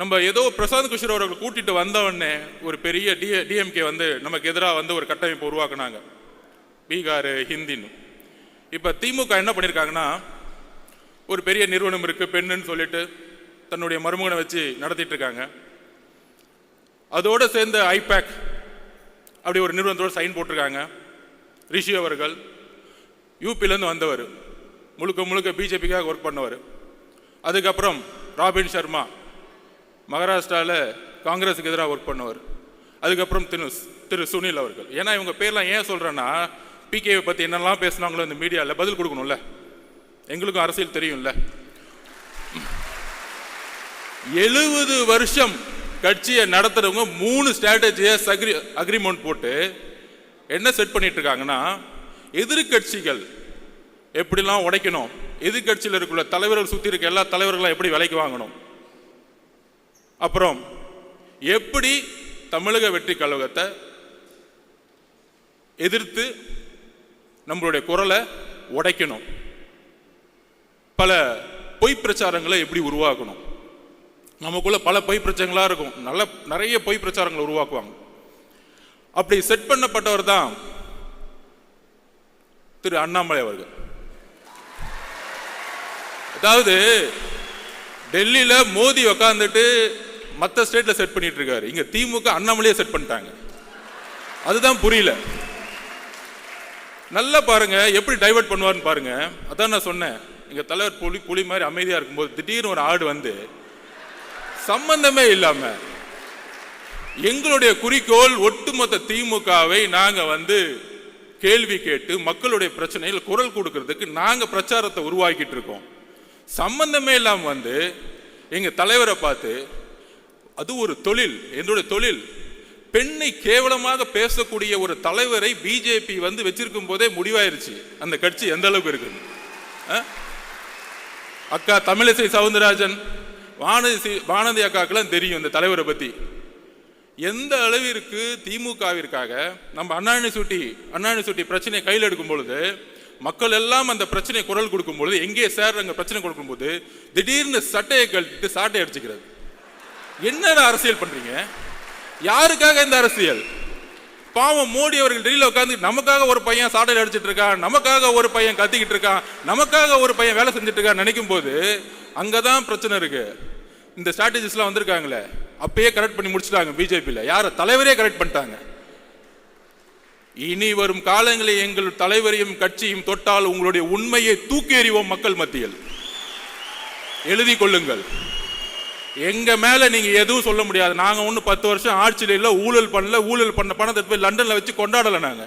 நம்ம ஏதோ பிரசாந்த் கிஷோர் அவர்கள் கூட்டிட்டு வந்தவொடனே ஒரு பெரிய டி டிஎம்கே வந்து நமக்கு எதிராக வந்து ஒரு கட்டமைப்பு உருவாக்குனாங்க. பீகார் ஹிந்தின்னு. இப்போ திமுக என்ன பண்ணியிருக்காங்கன்னா ஒரு பெரிய நிறுவனம் இருக்குது பெண்ணுன்னு சொல்லிட்டு தன்னுடைய மருமகனை வச்சு நடத்திட்டு இருக்காங்க அதோட சேர்ந்த ஐபேக் அப்படி ஒரு நிறுவனத்தோட சைன் போட்டிருக்காங்க. ரிஷி அவர்கள் யூபிலேருந்து வந்தவர் முழுக்க முழுக்க பிஜேபிக்காக ஒர்க் பண்ணவர். அதுக்கப்புறம் ராபின் சர்மா மகாராஷ்டிராவில் காங்கிரஸுக்கு எதிராக ஒர்க் பண்ணுவார். அதுக்கப்புறம் திரு திரு சுனில் அவர்கள். ஏன்னா இவங்க பேர்லாம் ஏன் சொல்கிறேன்னா பிகேவை பற்றி என்னெல்லாம் பேசுனாங்களோ இந்த மீடியாவில் பதில் கொடுக்கணும்ல. எங்களுக்கும் அரசியல் தெரியும்ல. எழுபது வருஷம் கட்சியை நடத்துறவங்க மூணு ஸ்ட்ராட்டஜியை அக்ரி அக்ரிமெண்ட் போட்டு என்ன செட் பண்ணிட்டு இருக்காங்கன்னா எதிர்க்கட்சிகள் எப்படிலாம் உடைக்கணும் எதிர்க்கட்சியில் இருக்கிற தலைவர்கள் சுற்றி இருக்க எல்லா தலைவர்களும் எப்படி விலைக்கு வாங்கணும் அப்புறம் எப்படி தமிழக வெற்றி கழகத்தை எதிர்த்து நம்மளுடைய குரலை உடைக்கணும்? பல பொய் பிரச்சாரங்களை எப்படி உருவாக்கணும்? நமக்குள்ள பல பொய் பிரச்சனைகளாக இருக்கும். நல்ல நிறைய பொய் பிரச்சாரங்களை உருவாக்குவாங்க. அப்படி செட் பண்ணப்பட்டவர் தான் திரு அண்ணாமலை அவர்கள். அதாவது டெல்லியில் மோதி உக்காந்துட்டு மற்ற ஸ்டேட்டில் செட் பண்ணிட்டு இருக்காரு இங்கே திமுக அண்ணாமலையே செட் பண்ணிட்டாங்க. அதுதான் புரியல. நல்லா பாருங்க எப்படி டைவர்ட் பண்ணுவார்னு பாருங்க. அதான் நான் சொன்னேன். எங்கள் தலைவர் புலி புலி மாதிரி அமைதியாக இருக்கும்போது திடீர்னு ஒரு ஆடு வந்து சம்பந்தமே இல்லாமல் எங்களுடைய குறிக்கோள் ஒட்டுமொத்த திமுகவை நாங்கள் வந்து கேள்வி கேட்டு மக்களுடைய பிரச்சனையில் குரல் கொடுக்கறதுக்கு நாங்கள் பிரச்சாரத்தை உருவாக்கிட்டு இருக்கோம். சம்பந்தமே இல்லாமல் வந்து எங்கள் தலைவரை பார்த்து அது ஒரு தொழில் என்னுடைய தொழில். பெண்ணை கேவலமாக பேசக்கூடிய ஒரு தலைவரை பிஜேபி வந்து வச்சிருக்கும் போதே முடிவாயிருச்சு. அந்த கட்சி எந்த அளவுக்கு இருக்குது? அக்கா தமிழிசை சவுந்தரராஜன் வானதி வானதி அக்காக்கெல்லாம் தெரியும் இந்த தலைவரை பத்தி. எந்த அளவிற்கு திமுகவிற்காக நம்ம அண்ணாணி சுட்டி அண்ணாணி சுட்டி பிரச்சனையை கையில் எடுக்கும் பொழுது மக்கள் எல்லாம் அந்த பிரச்சனை குரல் கொடுக்கும் பொழுது எங்கே சார் பிரச்சனை பிரச்சனை கொடுக்கும்போது திடீர்னு சட்டையை கழட்டிட்டு சாட்டை அடிச்சுக்கிறது. என்னடா அரசியல் பண்றீங்க? யாருக்காக இந்த அரசியல்? பாவம் மோடி அவர்கள் டெல்லியில் உட்காந்து நமக்காக ஒரு பையன் சாடல் அடிச்சிட்டு இருக்கான் நமக்காக ஒரு பையன் கத்திக்கிட்டு இருக்கான் நமக்காக ஒரு பையன் வேலை செஞ்சுட்டு இருக்கான் நினைக்கும் போது அங்கே தான் பிரச்சனை இருக்கு. இந்த ஸ்ட்ராட்டஜிஸ்லாம் வந்திருக்காங்களே அப்பயே கரெக்ட் பண்ணி முடிச்சிட்டாங்க பிஜேபியில். யார்? தலைவரே கரெக்ட் பண்ணிட்டாங்க. இனி வரும் காலங்களில் எங்கள் தலைவரையும் கட்சியும் தொட்டால் உங்களுடைய உண்மையை தூக்கி எறிவோம் மக்கள் மத்தியில். எழுதி கொள்ளுங்கள். எங்க மேல நீங்க எதுவும் சொல்ல முடியாது. நாங்க ஒண்ணு பத்து வருஷம் ஆட்சியில இல்லை ஊழல் பண்ணல ஊழல் பண்ண பணத்தை போய் லண்டன்ல வச்சு கொண்டாடல நாங்க.